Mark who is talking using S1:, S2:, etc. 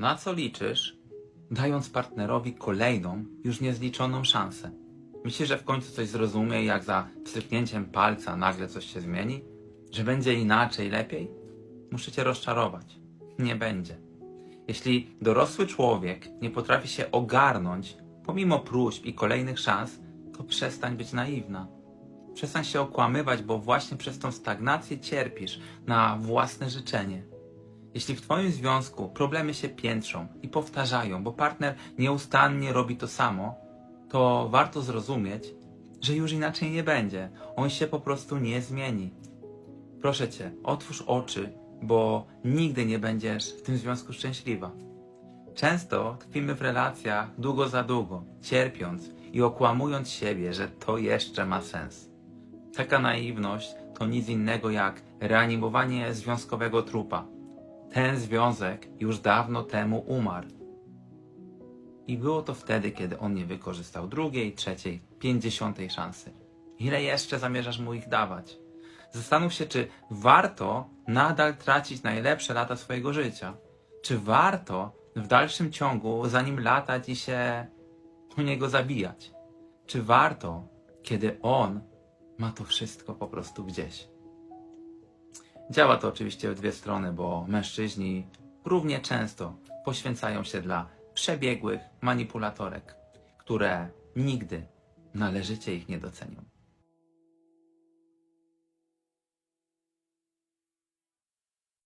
S1: na co liczysz, dając partnerowi kolejną, już niezliczoną szansę? Myślisz, że w końcu coś zrozumie jak za pstryknięciem palca nagle coś się zmieni? Że będzie inaczej, lepiej? Muszę cię rozczarować. Nie będzie. Jeśli dorosły człowiek nie potrafi się ogarnąć, pomimo próśb i kolejnych szans, to przestań być naiwna. Przestań się okłamywać, bo właśnie przez tą stagnację cierpisz na własne życzenie. Jeśli w Twoim związku problemy się piętrzą i powtarzają, bo partner nieustannie robi to samo, to warto zrozumieć, że już inaczej nie będzie. On się po prostu nie zmieni. Proszę Cię, otwórz oczy, bo nigdy nie będziesz w tym związku szczęśliwa. Często tkwimy w relacjach długo za długo, cierpiąc i okłamując siebie, że to jeszcze ma sens. Taka naiwność to nic innego jak reanimowanie związkowego trupa. Ten związek już dawno temu umarł. I było to wtedy, kiedy on nie wykorzystał drugiej, trzeciej, pięćdziesiątej szansy. Ile jeszcze zamierzasz mu ich dawać? Zastanów się, czy warto nadal tracić najlepsze lata swojego życia. Czy warto w dalszym ciągu za nim latać i się u niego zabijać? Czy warto, kiedy on ma to wszystko po prostu gdzieś? Działa to oczywiście w dwie strony, bo mężczyźni równie często poświęcają się dla przebiegłych manipulatorek, które nigdy należycie ich nie docenią.